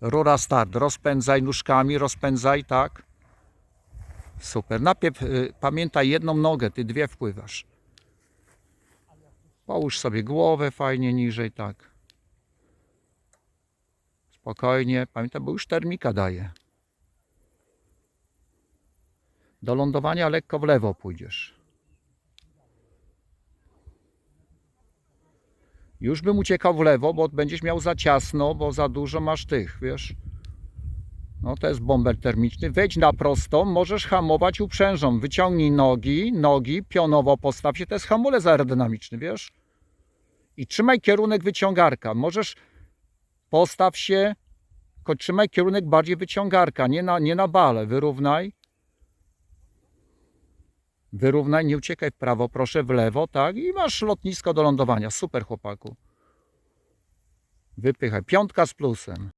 Rura start. Rozpędzaj nóżkami, rozpędzaj, tak. Super. Najpierw y, pamiętaj jedną nogę, ty dwie wpływasz. Połóż sobie głowę fajnie niżej, tak. Spokojnie. Pamiętaj, bo już termika daje. Do lądowania lekko w lewo pójdziesz. Już bym uciekał w lewo, bo będziesz miał za ciasno, bo za dużo masz tych, wiesz. No to jest bąbel termiczny. Wejdź na prostą, możesz hamować uprzężą. Wyciągnij nogi, nogi, pionowo postaw się. To jest hamulec aerodynamiczny, wiesz. I trzymaj kierunek wyciągarka. Możesz postaw się, tylko trzymaj kierunek bardziej wyciągarka, nie na, nie na bale. Wyrównaj. Wyrównaj, nie uciekaj w prawo, proszę w lewo, tak? I masz lotnisko do lądowania. Super, chłopaku. Wypychaj. Piątka z plusem.